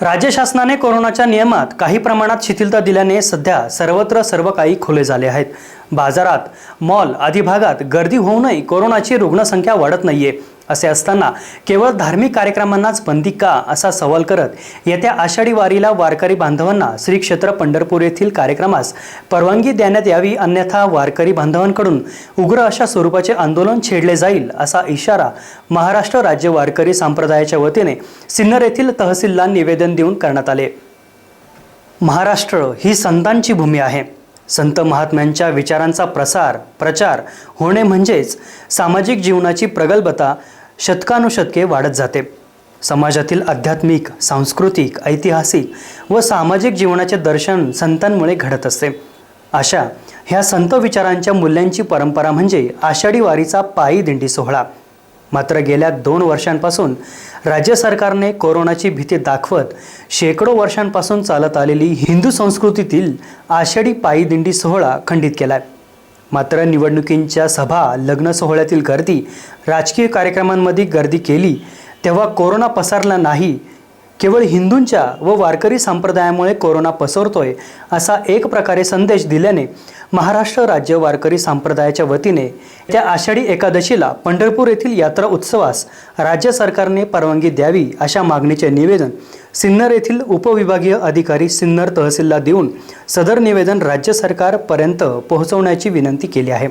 राज्य शासनाने कोरोनाच्या नियमात काही प्रमाणात शिथिलता दिल्याने सध्या सर्वत्र सर्व काही खुले झाले आहेत. बाजारात मॉल आदी भागात गर्दी होऊनही कोरोनाची रुग्णसंख्या वाढत नाहीये. असे असताना केवळ धार्मिक कार्यक्रमांनाच बंदी का असा सवाल करत येत्या आषाढी वारीला वारकरी बांधवांना श्री क्षेत्र पंढरपूर येथील कार्यक्रमास परवानगी देण्यात यावी अन्यथा वारकरी बांधवांकडून उग्र अशा स्वरूपाचे आंदोलन छेडले जाईल असा इशारा महाराष्ट्र राज्य वारकरी संप्रदायाच्या वतीने सिन्नर येथील तहसीलला निवेदन देऊन करण्यात आले. महाराष्ट्र ही संतांची भूमी आहे. संत महात्म्यांच्या विचारांचा प्रसार प्रचार होणे म्हणजेच सामाजिक जीवनाची प्रगल्भता शतकानुशतके वाढत जाते. समाजातील आध्यात्मिक सांस्कृतिक ऐतिहासिक व सामाजिक जीवनाचे दर्शन संतांमुळे घडत असते. अशा ह्या संत विचारांच्या मूल्यांची परंपरा म्हणजे आषाढी वारीचा पायी दिंडी सोहळा. मात्र गेल्या दोन वर्षांपासून राज्य सरकारने कोरोनाची भीती दाखवत शेकडो वर्षांपासून चालत आलेली हिंदू संस्कृतीतील आषाढी पायी दिंडी सोहळा खंडित केला आहे मात्र निवडणुकींच्या सभा लग्न सोहळ्यातील गर्दी राजकीय कार्यक्रमांमध्ये गर्दी केली. तेव्हा कोरोना पसरला नाही. केवळ हिंदूंच्या व वारकरी संप्रदायामुळे कोरोना पसरतोय असा एक प्रकारे संदेश दिल्याने महाराष्ट्र राज्य वारकरी संप्रदायाच्या वतीने त्या आषाढी एकादशीला पंढरपूर येथील यात्रा उत्सवास राज्य सरकारने परवानगी द्यावी अशा मागणीचे निवेदन सिन्नर येथील उपविभागीय अधिकारी सिन्नर तहसीलला देऊन सदर निवेदन राज्य सरकारपर्यंत पोहोचवण्याची विनंती केली आहे.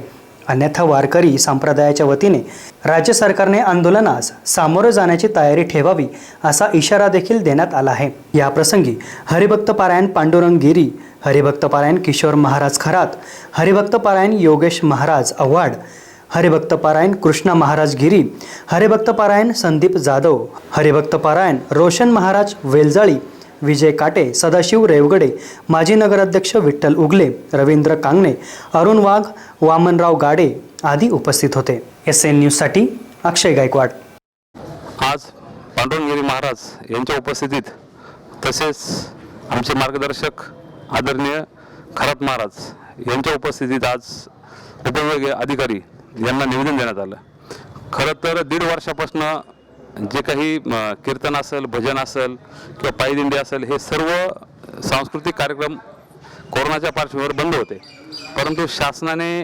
अन्यथा वारकरी संप्रदायाच्या वतीने राज्य सरकारने आंदोलनास सामोरं जाण्याची तयारी ठेवावी असा इशारा देखील देण्यात आला आहे. याप्रसंगी हरिभक्तपारायण हरिभक्त पारायण पांडुरंग गिरी हरिभक्त पारायण किशोर महाराज खरात हरिभक्त पारायण योगेश महाराज आव्हाड हरिभक्त पारायण कृष्णा महाराज गिरी हरिभक्त पारायण संदीप जाधव हरिभक्त पारायण रोशन महाराज वेलजाळी विजय काटे सदाशिव रेवगडे माजी नगराध्यक्ष विठ्ठल उगले रवींद्र कांगणे अरुण वाघ वामनराव गाडे आदी उपस्थित होते. एस एन न्यूजसाठी अक्षय गायकवाड. आज पांडुरंगिरी महाराज यांच्या उपस्थितीत तसेच आमचे मार्गदर्शक आदरणीय खरात महाराज यांच्या उपस्थितीत आज उपविभागीय अधिकारी यांना निवेदन देण्यात आलं. खरं तर दीड वर्षापासून जे काही कीर्तन असेल भजन असेल किंवा पायदिंडी असेल हे सर्व सांस्कृतिक कार्यक्रम कोरोनाच्या पार्श्वभूमीवर बंद होते. परंतु शासनाने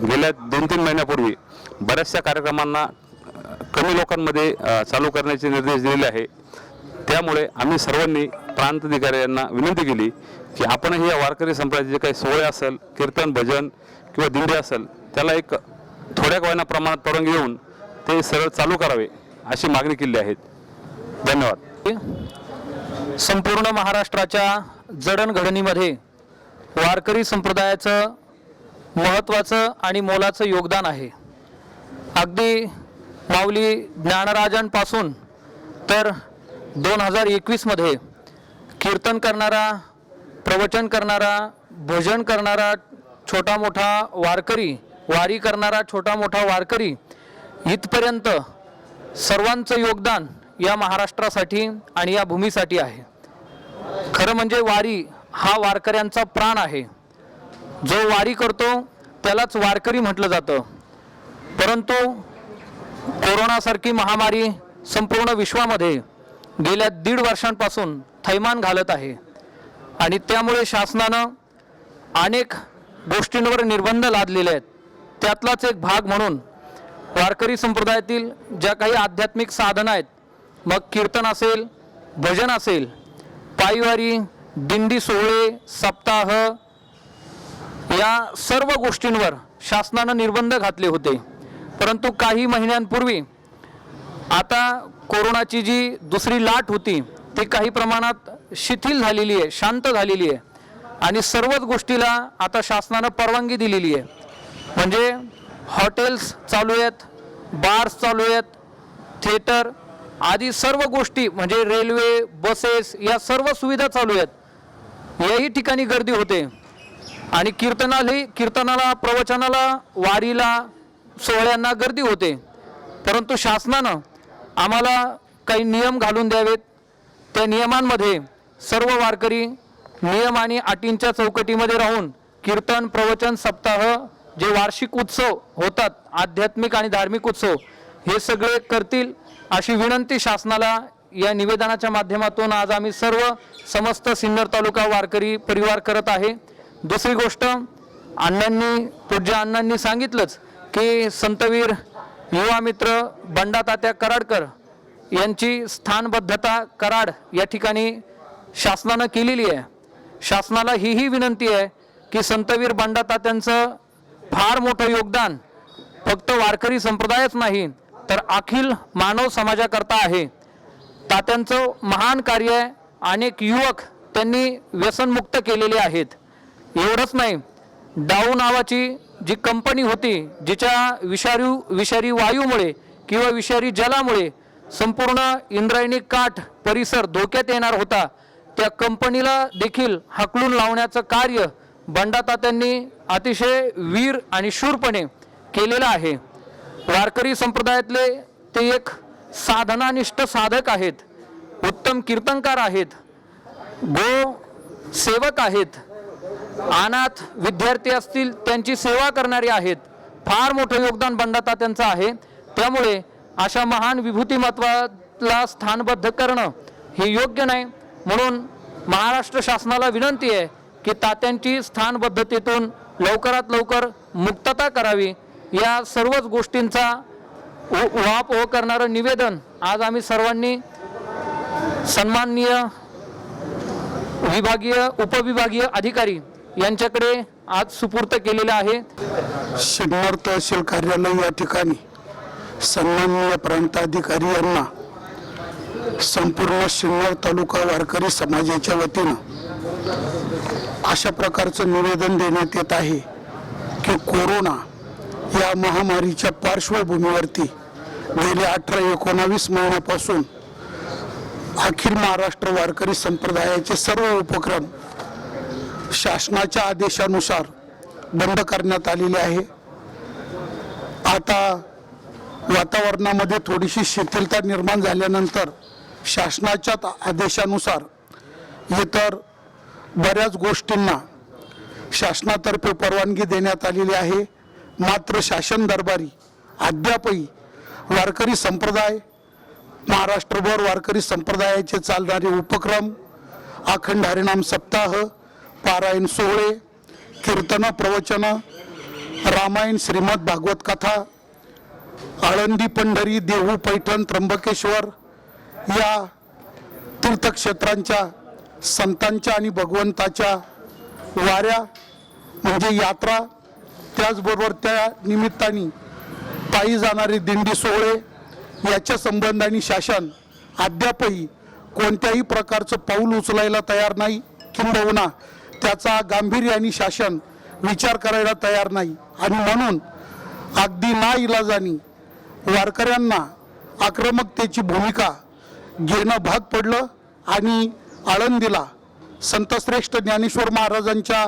गेल्या दोन तीन महिन्यापूर्वी बऱ्याचशा कार्यक्रमांना कमी लोकांमध्ये चालू करण्याचे निर्देश दिलेले आहे. त्यामुळे आम्ही सर्वांनी प्रांताधिकारी यांना विनंती केली की आपणही या वारकरी संप्रदायाचे जे काही सोहळे असेल कीर्तन भजन किंवा दिंडी असेल त्याला एक थोड्या वयाना प्रमाणात परवानगी देऊन ते सरळ चालू करावे अशी मागणी केली आहे. धन्यवाद. संपूर्ण महाराष्ट्राच्या जडणघडणीमध्ये वारकरी संप्रदायाचं महत्त्वाचं आणि मोलाचं योगदान आहे. अगदी माऊली ज्ञानराजांपासून तर दोन हजार एकवीसमध्ये कीर्तन करणारा प्रवचन करणारा भजन करणारा छोटा मोठा वारकरी वारी करणारा छोटा मोठा वारकरी इथपर्यंत सर्वांचं योगदान या महाराष्ट्रासाठी आणि या भूमीसाठी आहे. खरं म्हणजे वारी हा वारकऱ्यांचा प्राण आहे. जो वारी करतो त्यालाच वारकरी म्हटलं जातं. परंतु कोरोनासारखी महामारी संपूर्ण विश्वामध्ये गेल्या दीड वर्षांपासून थैमान घालत आहे. आणि त्यामुळे शासनानं अनेक गोष्टींवर निर्बंध लादलेले आहेत. त्यातलाच एक भाग म्हणून वारकरी संप्रदायातील ज्या काही आध्यात्मिक साधनं आहेत मग कीर्तन असेल भजन असेल पायवारी दिंडी सोहळे सप्ताह या सर्व गोष्टींवर शासनानं निर्बंध घातले होते. परंतु काही महिन्यांपूर्वी आता कोरोनाची जी दुसरी लाट होती ती काही प्रमाणात शिथिल झालेली आहे शांत झालेली आहे. आणि सर्वच गोष्टीला आता शासनानं परवानगी दिलेली आहे. म्हणजे हॉटेल्स चालू आहेत बार्स चालू आहेत थिएटर आदी सर्व गोष्टी म्हणजे रेल्वे बसेस या सर्व सुविधा चालू आहेत. याही ठिकाणी गर्दी होते. आणि कीर्तनालाही कीर्तनाला प्रवचनाला वारीला सोहळ्यांना गर्दी होते. परंतु शासनानं आम्हाला काही नियम घालून द्यावेत. त्या नियमांमध्ये सर्व वारकरी नियम आणि अटींच्या चौकटीमध्ये राहून कीर्तन प्रवचन सप्ताह जे वार्षिक उत्सव होतात आध्यात्मिक आणि धार्मिक उत्सव हे सगळे करतील अशी विनंती शासनाला या निवेदनाच्या माध्यमातून आज आम्ही सर्व समस्त सिन्नर तालुका वारकरी परिवार करत आहे. दुसरी गोष्ट अण्णांनी पूज्य अण्णांनी सांगितलंच की संतवीर युवा मित्र बंडा तात्या कराडकर यांची स्थानबद्धता कराड या ठिकाणी शासनानं केलेली आहे. शासनाला हीही विनंती आहे की संतवीर बंडा तात्यांचं फार मोठं योगदान. फक्त वारकरी संप्रदायच नाही तर अखिल मानव समाजाकरता आहे. तात्यांचं महान कार्य आहे अनेक युवक त्यांनी व्यसनमुक्त केलेले आहेत. एवढंच नाही डाऊ नावाची जी कंपनी होती जिच्या विषारी विषारी वायूमुळे किंवा विषारी जलामुळे संपूर्ण इंद्रायणी काठ परिसर धोक्यात येणार होता त्या कंपनीला देखील हकलून लावण्याचं कार्य बंडातात्यांनी अतिशय वीर आणि शूरपणे केलेलं आहे. वारकरी संप्रदायातले ते एक साधनानिष्ठ साधक आहेत. उत्तम कीर्तनकार आहेत. गो सेवक आहेत. अनाथ विद्यार्थी असतील त्यांची सेवा करणारे आहेत. फार मोठं योगदान बंडाता त्यांचं आहे. त्यामुळे अशा महान विभूतिमत्वाला स्थानबद्ध करणं हे योग्य नाही. म्हणून महाराष्ट्र शासनाला विनंती आहे की तात्यांची स्थानबद्धतेतून लवकरात लवकर मुक्तता करावी या सर्वच गोष्टींचा वाप हो करणारं निवेदन आज आम्ही सर्वांनी सन्माननीय विभागीय उपविभागीय अधिकारी यांच्याकडे आज सुपूर्त केलेलं आहे. सिन्नर तहसील कार्यालय या ठिकाणी सन्माननीय प्रांताधिकारी यांना संपूर्ण सिन्नर तालुका वारकरी समाजाच्या वतीनं अशा प्रकारचं निवेदन देण्यात येत आहे की कोरोना या महामारीच्या पार्श्वभूमीवरती गेले अठरा एकोणावीस महिन्यापासून अखिल महाराष्ट्र वारकरी संप्रदायाचे सर्व उपक्रम शासनाच्या आदेशानुसार बंद करण्यात आलेले आहे. आता वातावरणामध्ये थोडीशी शिथिलता निर्माण झाल्यानंतर शासनाच्या आदेशानुसार इतर बऱ्याच गोष्टींना शासनातर्फे परवानगी देण्यात आलेली आहे. मात्र शासन दरबारी अद्यापही वारकरी संप्रदाय महाराष्ट्रभर वारकरी संप्रदायाचे चालणारे उपक्रम अखंड हरिनाम सप्ताह पारायण सोहळे कीर्तन प्रवचन रामायण श्रीमद भागवत कथा आळंदी पंढरी देहू पैठण त्र्यंबकेश्वर या तीर्थक्षेत्रांच्या संतांच्या आणि भगवंताच्या वाऱ्या म्हणजे यात्रा त्याचबरोबर त्या निमित्ताने पायी जाणारे दिंडी सोहळे याच्या संबंधाने शासन अद्यापही कोणत्याही प्रकारचं पाऊल उचलायला तयार नाही किंबहुना त्याचा गांभीर्याने शासन विचार करायला तयार नाही. आणि म्हणून अगदी ना इलाजानी वारकऱ्यांना आक्रमकतेची भूमिका घेणं भाग पडलं आणि आळंदीला संतश्रेष्ठ ज्ञानेश्वर महाराजांच्या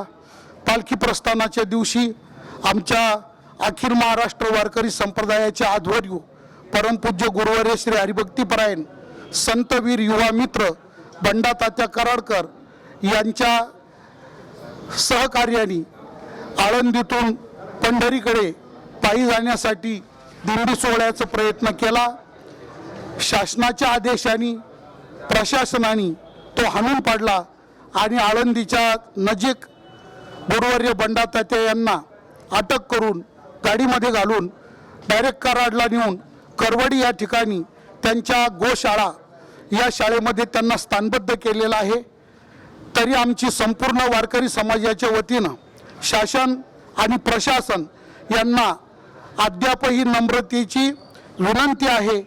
पालखी प्रस्थानाच्या दिवशी आमच्या अखिल महाराष्ट्र वारकरी संप्रदायाचे आध्वर्यू परमपूज्य गुरुवर्य श्री हरिभक्तीपरायण संतवीर युवा मित्र बंडातात्या कराडकर यांच्या सहकार्याने आळंदीतून पंढरीकडे पायी जाण्यासाठी दिंडी सोहळ्याचा प्रयत्न केला. शासनाच्या आदेशाने प्रशासनाने तो हाणून पाडला आणि आळंदीच्या नजीक गुरुवर्य बंडा तात्या यांना अटक करून गाडीमध्ये घालून डायरेक्ट कराडला नेऊन करवडी या ठिकाणी त्यांच्या गोशाळा या शाळेमध्ये त्यांना स्थानबद्ध केलेलं आहे. तरी आमची संपूर्ण वारकरी समाजाच्या वतीनं शासन आणि प्रशासन यांना अद्यापही नम्रतेची विनंती आहे.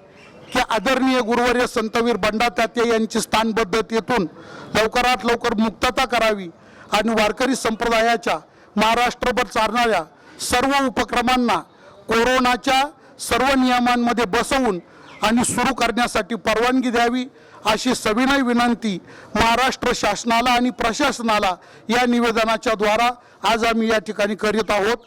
की आदरणीय गुरुवर्य संतवीर बंडातात्या यांची स्थानबद्धतेतून लवकरात लवकर मुक्तता करावी आणि वारकरी संप्रदायाच्या महाराष्ट्रभर चालणाऱ्या सर्व उपक्रमांना कोरोनाच्या सर्व नियमांमध्ये बसवून आणि सुरू करण्यासाठी परवानगी द्यावी अशी सविनय विनंती महाराष्ट्र शासनाला आणि प्रशासनाला या निवेदनाच्या द्वारा आज आम्ही या ठिकाणी करीत आहोत.